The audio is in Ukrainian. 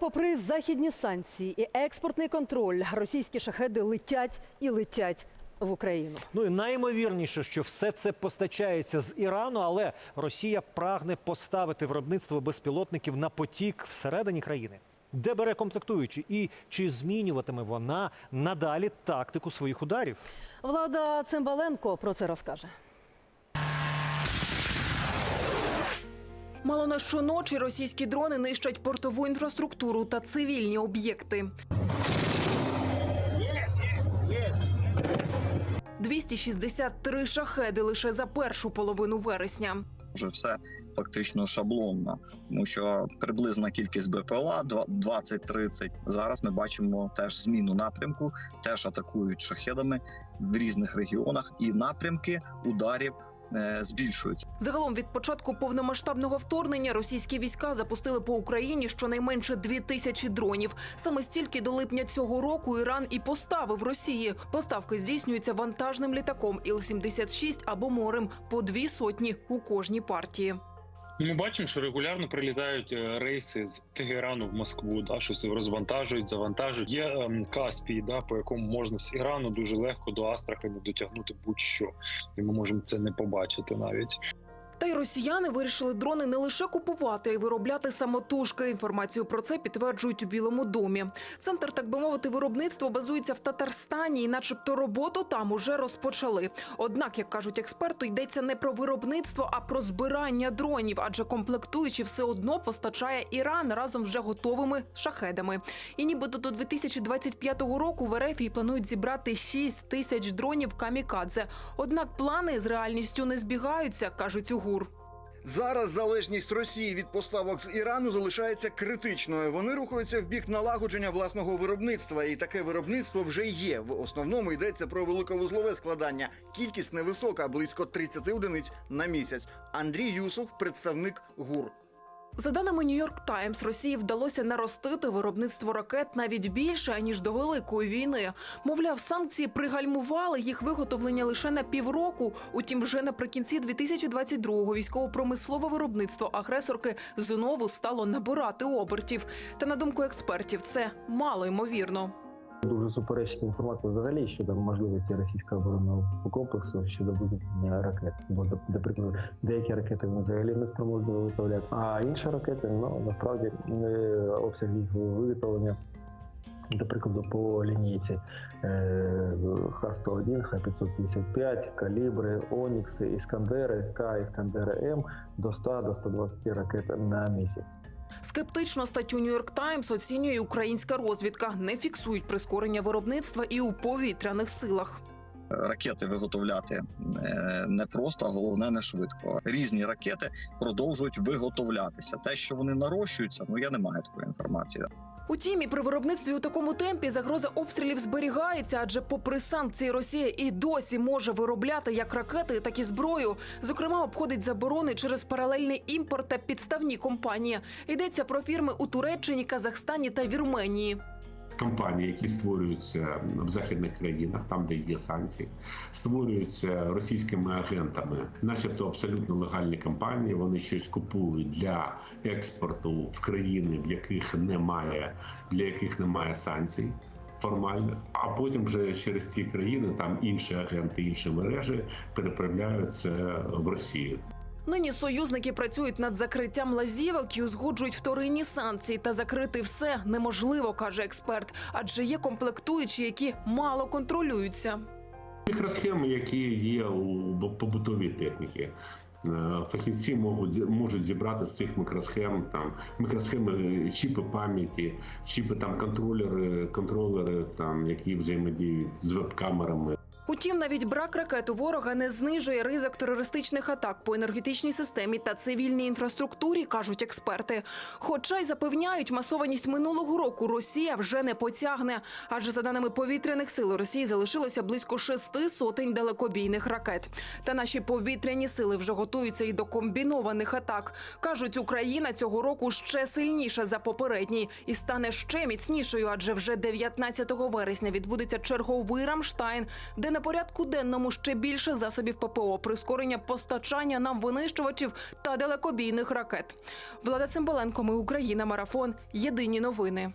Попри західні санкції і експортний контроль, російські шахеди летять і летять в Україну. Ну і найімовірніше, що все це постачається з Ірану, але Росія прагне поставити виробництво безпілотників на потік всередині країни. Де бере комплектуючі, і чи змінюватиме вона надалі тактику своїх ударів? Влада Цимбаленко про це розкаже. Мало на щоночі російські дрони нищать портову інфраструктуру та цивільні об'єкти. 263 шахеди лише за першу половину вересня. вже все фактично шаблонно, тому що приблизна кількість БПЛА два- 20-30. Зараз ми бачимо теж зміну напрямку, теж атакують шахедами в різних регіонах, і напрямки ударів збільшуються. Загалом від початку повномасштабного вторгнення російські війська запустили по Україні щонайменше дві тисячі дронів. Саме стільки до липня цього року Іран і поставив Росії. Поставки здійснюються вантажним літаком Іл-76 або морем по дві сотні у кожній партії. Ну, Ми бачимо, що регулярно прилітають е, рейси з Тегерану в Москву, да, щось розвантажують, завантажують. Є ем, Каспій, да, по якому можна з Ірану дуже легко до Астрахані дотягнути будь-що, і ми можемо це не побачити навіть. Та й росіяни вирішили дрони не лише купувати, а й виробляти самотужки. Інформацію про це підтверджують у Білому домі. Центр, так би мовити, виробництва базується в Татарстані, і, начебто, роботу там уже розпочали. Однак, як кажуть експерти, йдеться не про виробництво, а про збирання дронів, адже комплектуючі все одно постачає Іран разом вже готовими шахедами. І нібито до 2025 року в РФ планують зібрати 6 тисяч дронів камікадзе. Однак плани з реальністю не збігаються, кажуть у ГУР. Зараз залежність Росії від поставок з Ірану залишається критичною. Вони рухаються в бік налагодження власного виробництва, і таке виробництво вже є. В основному йдеться про великовузлове складання. Кількість невисока, близько 30 одиниць на місяць. Андрій Юсов, представник ГУР. За даними Нью-Йорк Таймс, Росії вдалося наростити виробництво ракет навіть більше аніж до великої війни. Мовляв, санкції пригальмували їх виготовлення лише на півроку. Утім, вже наприкінці 2022-го військово-промислове виробництво агресорки знову стало набирати обертів. Та на думку експертів, це мало ймовірно. Дуже суперечна інформація взагалі щодо можливості російського оборонного комплексу щодо виготовлення ракет. Бо, прикладу, деякі ракети вони взагалі не спроможні виготовляти, а інші ракети, ну насправді е, обсяг їх виготовлення. До прикладу, по лінійці е, Х-101, Х-555, калібри, Онікси, Іскандери, К, Іскандери М до 100 до 120 ракет на місяць. Скептично статтю Нью-Йорк Таймс оцінює українська розвідка. Не фіксують прискорення виробництва і у повітряних силах. Ракети виготовляти е, не просто, а головне не швидко. Різні ракети продовжують виготовлятися. Те, що вони нарощуються, ну я не маю такої інформації. Утім, і при виробництві у такому темпі загроза обстрілів зберігається, адже попри санкції Росія і досі може виробляти як ракети, так і зброю. Зокрема, обходить заборони через паралельний імпорт та підставні компанії. Йдеться про фірми у Туреччині, Казахстані та Вірменії. Компанії, які створюються в західних країнах, там де є санкції, створюються російськими агентами, начебто абсолютно легальні компанії. Вони щось купують для експорту в країни, в яких немає для яких немає санкцій. Формально, а потім вже через ці країни там інші агенти, інші мережі переправляють це в Росію. Нині союзники працюють над закриттям лазівок і узгоджують вторинні санкції. Та закрити все неможливо, каже експерт, адже є комплектуючі, які мало контролюються. Мікросхеми, які є у побутовій техніці. Е, Фахівці можуть можуть зібрати з цих мікросхем там мікросхеми, чіпи пам'яті, чіпи там контролери, контролери, там які взаємодіють з веб-камерами. Утім, навіть брак ракет у ворога не знижує ризик терористичних атак по енергетичній системі та цивільній інфраструктурі, кажуть експерти. Хоча й запевняють, масованість минулого року Росія вже не потягне. Адже за даними повітряних сил Росії залишилося близько шести сотень далекобійних ракет. Та наші повітряні сили вже готуються і до комбінованих атак. кажуть, Україна цього року ще сильніша за попередній і стане ще міцнішою, адже вже 19 вересня відбудеться черговий Рамштайн, де на порядку денному ще більше засобів ППО, прискорення постачання нам винищувачів та далекобійних ракет. Влада Цимбаленко, ми Україна, марафон. Єдині новини.